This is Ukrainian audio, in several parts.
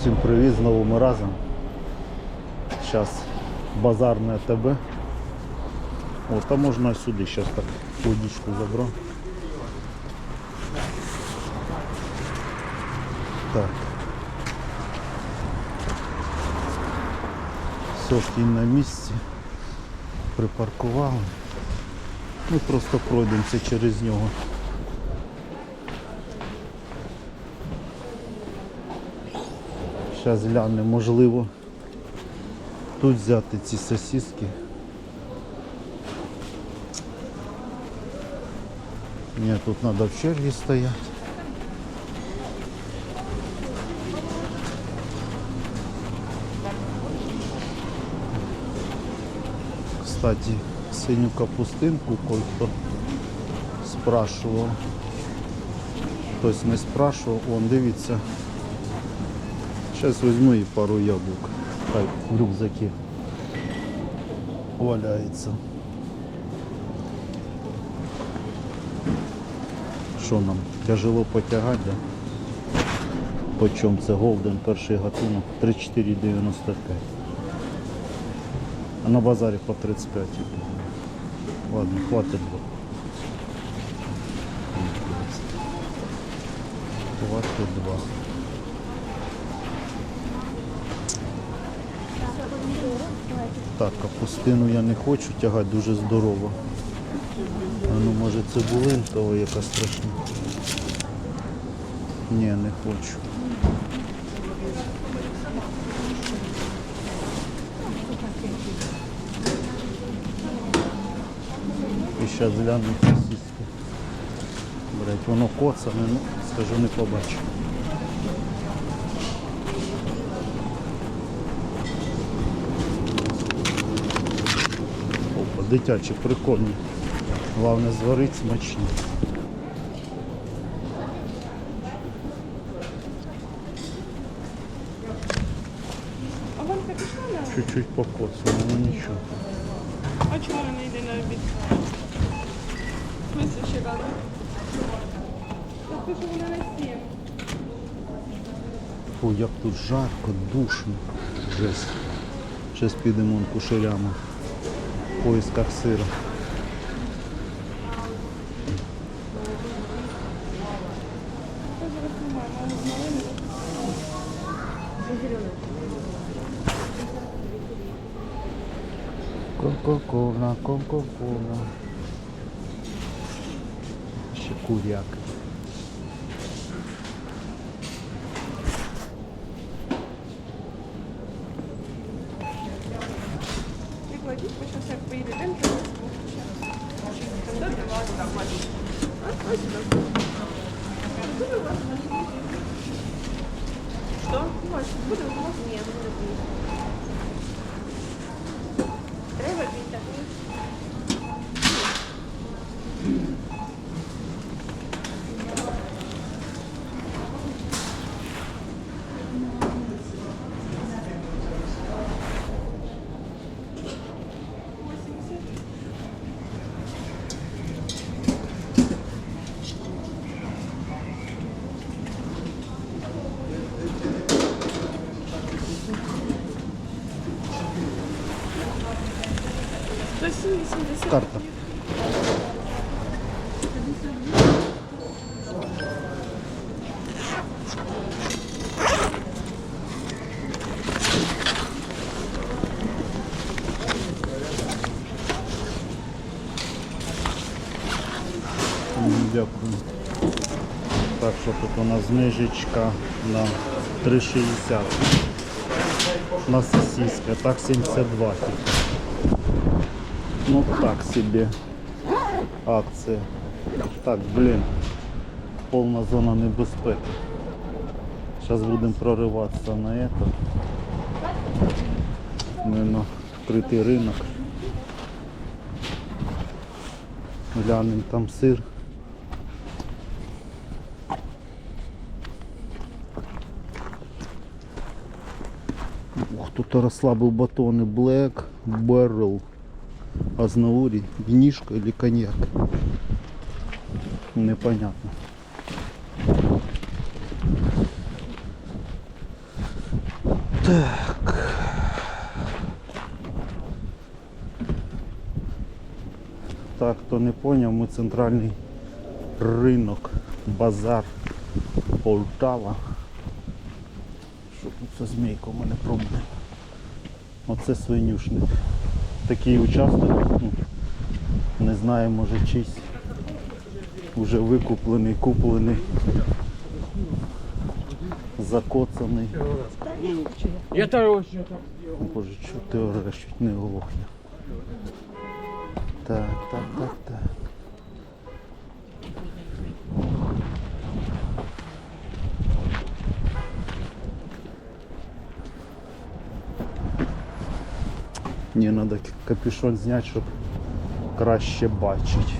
Всім привіт, знову ми разом. Зараз базарне ТБ. О, там можна сюди, зараз так водичку забрав. Так. Кінь на місці. Припаркували. Ми просто пройдемося через нього. Зараз глянемо, можливо тут взяти ці сосиски. Ні, тут треба в черзі стояти. Кстати, синю капустинку кое-кто спрашивал. Хтось не спрашивав, вон дивіться. Сейчас возьму и пару яблок. Так, в рюкзаке валяется. Що нам? Тяжело потягати, да? По чому це голден перший гатунок? 34,95. А на базарі по 35. Ладно, хватить два. Хватить два. Так, капустину я не хочу тягати, дуже здорово. А ну може того яка страшна. Ні, не хочу. І зараз гляну сосиски. Блять, воно коцане, ну, скажу, не побачу. Дитячі, прикольні. Головне зварити смачні. Чуть-чуть покоцано, ну нічого. А чому вона йде на обід? Ми ще рано. Так пише вона на сім. Фу, як тут жарко, душно. Жесть. Зараз підемо кушарями поисках малини. Кока-кола, кока-кола. Ще куряк. Не кладіть, бо зараз як поїде день, то вас Хто для вас там малює? А, Может, сюди. Нет, не буде. Карта. Дякую. Так що тут у нас знижечка на 3,60. На сосиски, так 72 тільки. Ну так себе акция. Так, блин, полна зона небезпеки. Сейчас будем прорываться на это. Мы на открытый рынок. Глянем там сыр. Ух, тут розслабив батони Black Barrel. Азнаурі, винишко или коньяк. Непонятно. Так. Так, хто не поняв, ми центральний ринок, базар Полтава. Що тут за змійка у мене пробує? Оце свинюшник. Такий участок, ну, не знаю, може чийсь. Уже викуплений, куплений, закоцаний. Я Боже, чого ти ореш, чуть не оглохне. Так, так, так, так. Мені треба капюшон зняти, щоб краще бачити.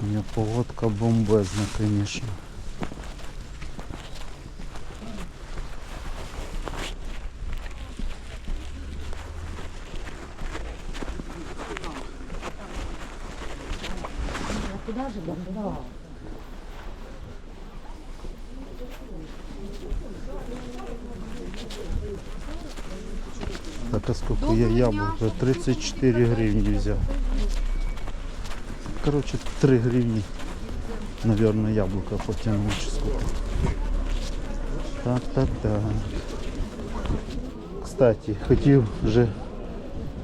У меня поводка бомбезна, конечно. Так, а сколько я яблоко? 34 гривни взял. Короче, 3 гривни, наверное, яблоко потянул чи сколько. Так, так, так. Кстати, хотів вже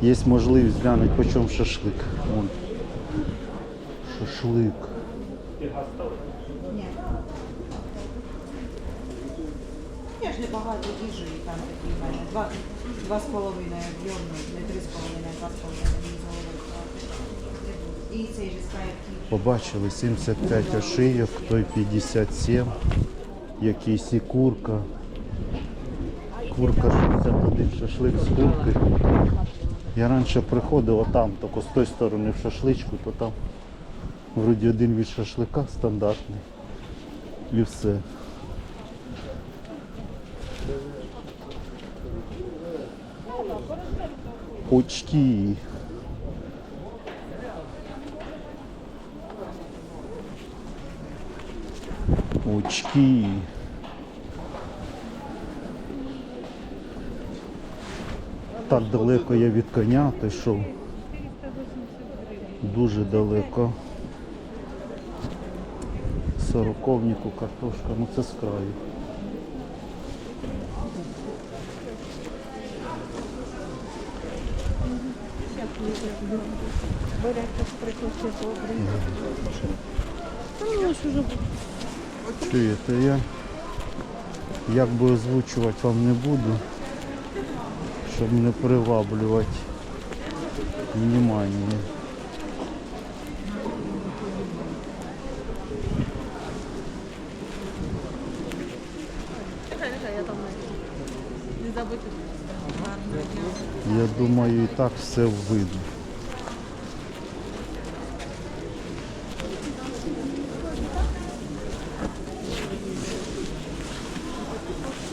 є можливість глянути, по чому шашлик. Вон. Шашлик. Я ж не багато їжу і там такі в мене. Два, два з половиною об'ємно, не три з половиною, два з половиною мені з голови хватить. І цей же скайп Побачили 75 ошийок, той 57, якийсь і курка. Курка 61 шашлик з курки. Я раніше приходив отам, тільки з тої сторони в шашличку, то там вроді один від шашлика стандартний. І все. Очки. Очки. Так далеко я від коня пішов. Дуже далеко. Сороковнику картошка, ну це з краю. Чуєте, я якби озвучувати вам не буду, щоб не приваблювати внимание. Не забудьте. Я думаю, і так все видно.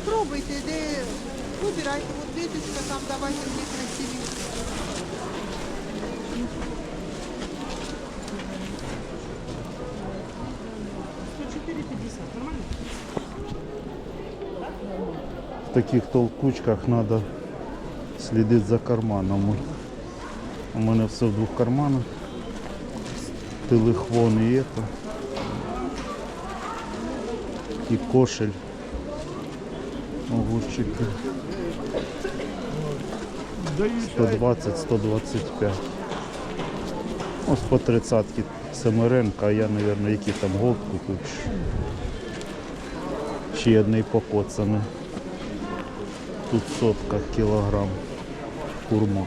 Пробуйте, де вибирайте, от віточка там, давайте мені красиві. В таких толкучках треба слідити за карманами. У мене все в двох карманах. Телефон і это. І кошель. Огурчики. 120-125. Ось по 30 Семеренка, а я, мабуть, які там голд купив. Ще одний покоцаний. Тут сотка кілограм курма.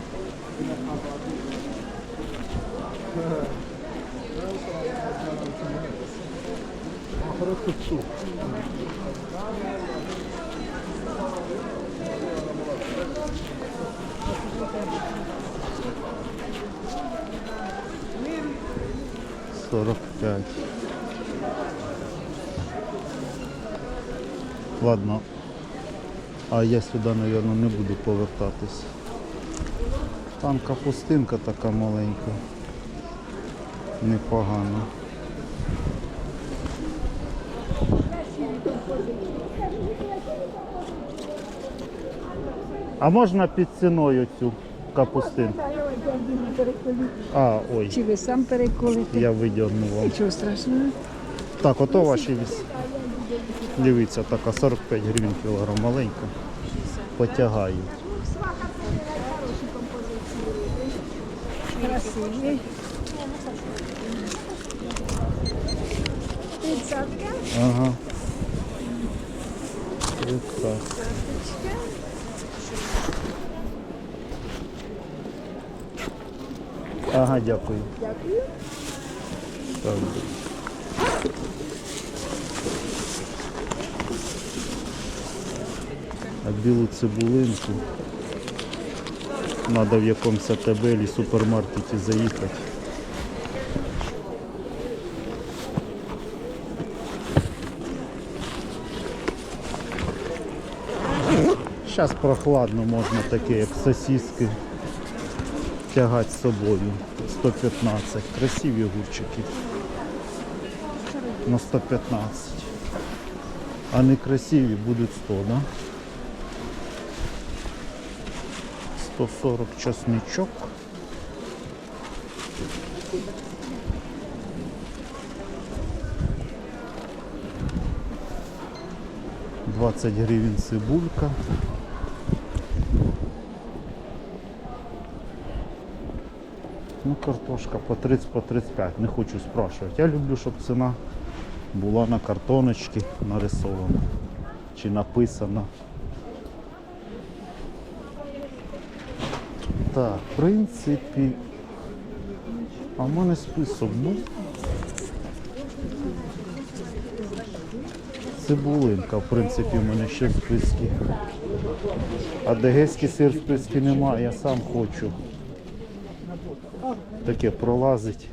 Сорок пять. Ладно, А я сюди, мабуть, не буду повертатись. Там капустинка така маленька. Непогано. А можна під ціною цю капустинку? А, ой, Чи ви сам переколите? я видягнув вам. Нічого страшного. Так, ото ваші віс. Дивіться, така 45 гривень кілограм маленька. Потягаю. Красиві. Тридцятка. Ага. Тридцять. Ага, дякую. Дякую. Так. А білу цибулинку треба в якомусь АТБ супермаркеті заїхати. Зараз прохладно можна таке, як сосиски, тягати з собою. 115. Красиві огурчики. На 115. А некрасиві будуть 100, да? 140 чесничок. Двадцять гривень цибулька. Ну, картошка по 30, по 35, не хочу спрашивать. Я люблю, щоб ціна була на картоночці нарисована чи написана. Так, в принципі. А в мене список був. Цибулинка, в принципі, в мене ще в списку. А дегеський сир в списку немає, я сам хочу. Таке пролазить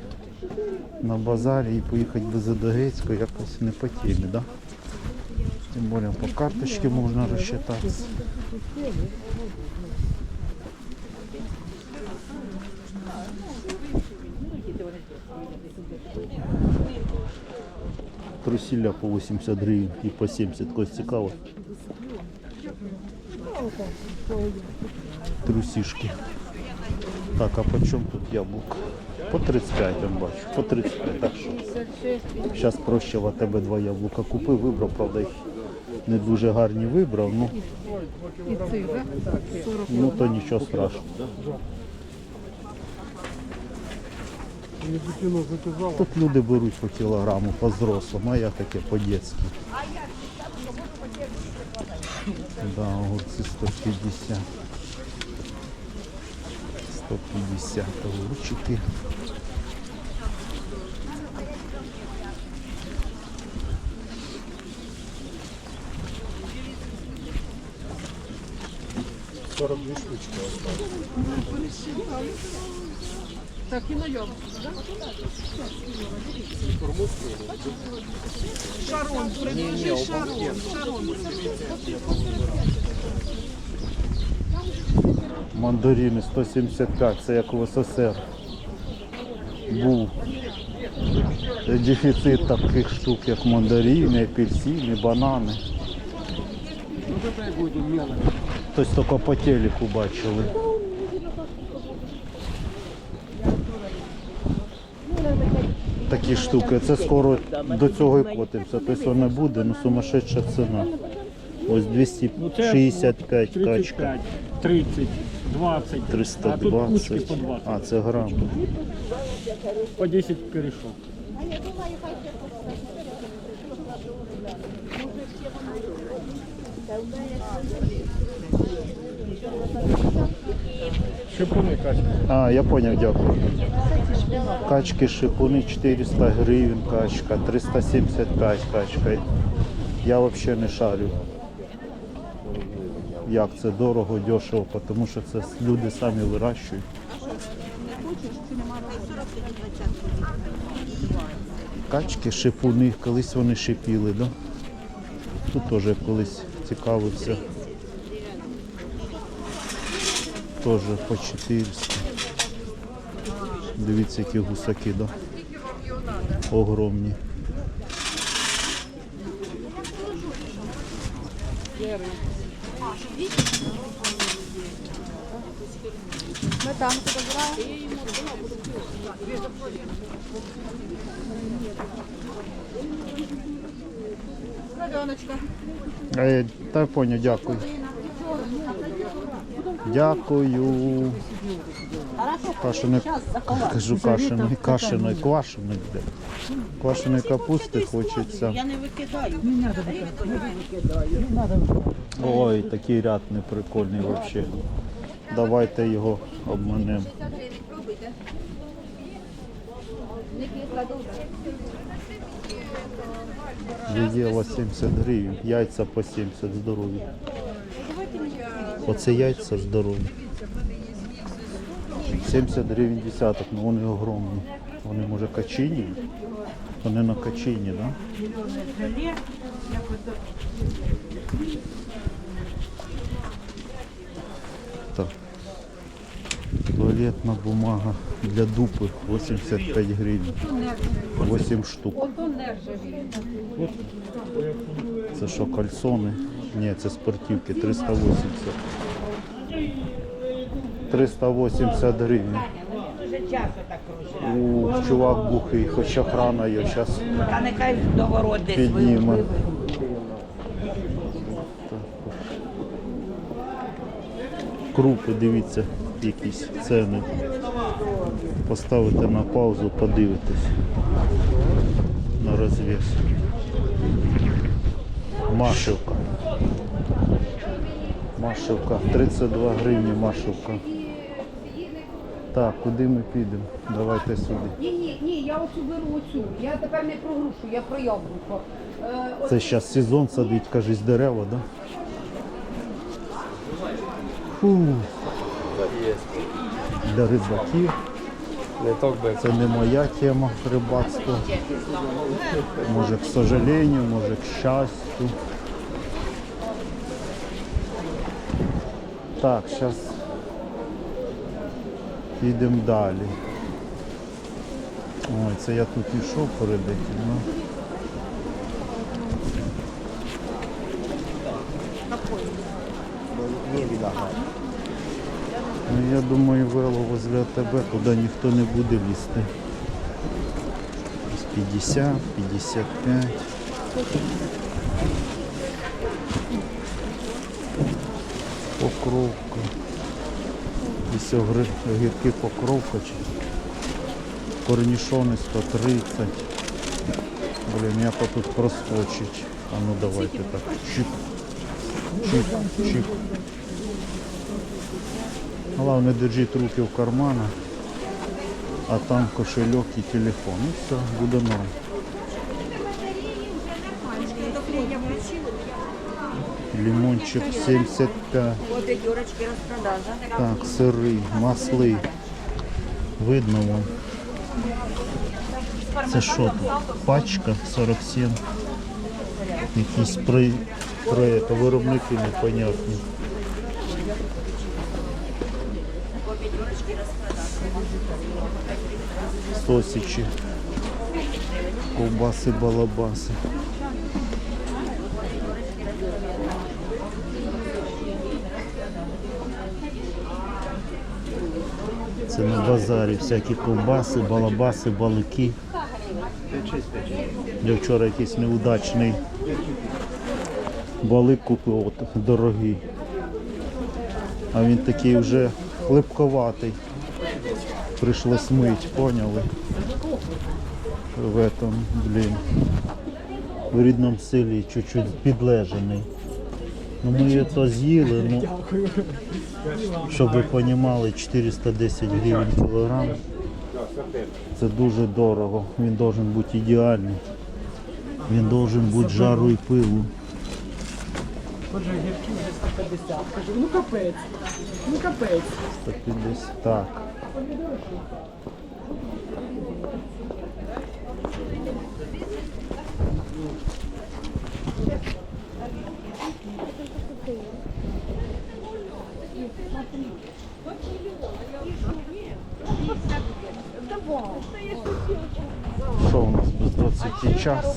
на базарі і поїхати без Одегецького якось не по темі, да? Тим більше по карточці можна розчитатися. Трусілля по 80 гривень і по 70, когось цікаво. Трусішки. Так, а по чому тут яблук? По 35 я бачу. По 35, так що. Зараз проще в АТБ два яблука купив, вибрав, правда, їх не дуже гарні вибрав, ну, ну то нічого страшного. Тут люди беруть по кілограму, по взрослому, а я таке по-дєцьки. Да, огурці 150. 150 огурчики. Так, і найом. Шарон, предложи шарон. Шарон. Мандарини 175, це як в СССР. Був дефіцит таких штук, як мандарини, апельсини, банани. Тобто тільки по телеку бачили. Такі штуки. Це скоро до цього і котимося. Тобто не буде, ну сумасшедша ціна. Ось 265 качка. 35, 30, 20. А тут кучки 320. по 20. А, це грам. По 10 корешок. Шипуни качки. А, я понял, дякую. Качки шипуни 400 гривень качка, 375 качка. Я взагалі не шарю. Як це дорого, дешево, тому що це люди самі вирощують. Качки, шипуни, колись вони шипіли, да? Тут теж колись цікавився. Теж по 400. Дивіться, які гусаки, да? Огромні. Сметанку добираю. Кладоночка. Е, Та поняв, дякую. Дякую. Кашене, кажу кашеної, кашеної, квашеної. де. Квашеної капусти хочеться. Я не викидаю. Ой, такий ряд неприкольний взагалі. Давайте його обманемо. Відділа 70 гривень, яйця по 70 здорові. Оце яйця здорові. 70 гривень десяток, ну вони огромні. Вони може качині? Вони на качині, так? Да? Так. Туалетна бумага для дупи 85 гривень. 8 штук. Це що, кальсони? Ні, це спортивки 380. 380 гривень. У, чувак бухий, хоч охрана є, зараз Та нехай доворот десь підніме. Крупи, дивіться, якісь ціни. Поставите на паузу, подивитесь на розв'яз. Машивка. Машивка. 32 гривні Машивка. Так, куди ми підемо? Давайте сюди. Ні, ні, ні, я оцю беру оцю. Я тепер не про грушу, я про яблуко. Е, Це зараз сезон садить, кажись, дерева, да? Фу. Для рибаків. Це не моя тема рибацтва. Може, к сожалению, може, к щастю. Так, зараз підемо далі. Ой, це я тут ішов перед этим, ну. Ну, я думаю, вело возле АТБ, туди ніхто не буде лізти. Ось 50, 55. Покровка. Ось огірки покровка корнішони 130. Блін, я по тут проскочить. А ну давайте так. Чик. Чик, чик. Главное, держіть руки в карманах, а там кошельок і телефон. І все, буде норм. Лимончик 75. От п'ятерочки розпродажа. Так, сири, масли. Видно вам. Це що тут? Пачка 47. Якісь при, при виробники непонятні. Сосичі. Ковбаси, балабаси. Це на базарі всякі ковбаси, балабаси, балики. Я вчора якийсь неудачний балик купив, от, дорогий. А він такий вже хлипковатий. Прийшлось мить, поняли? В этом, блін. В рідному селі чуть-чуть підлежений. Ну ми її то з'їли, ну щоб ви розуміли, 410 гривень кілограм. Це дуже дорого. Він має бути ідеальний. Він має бути жару і пилу. Отже, гірки вже 150. Кажу, ну капець, ну капець. 150. Так. Що у нас без 20 час?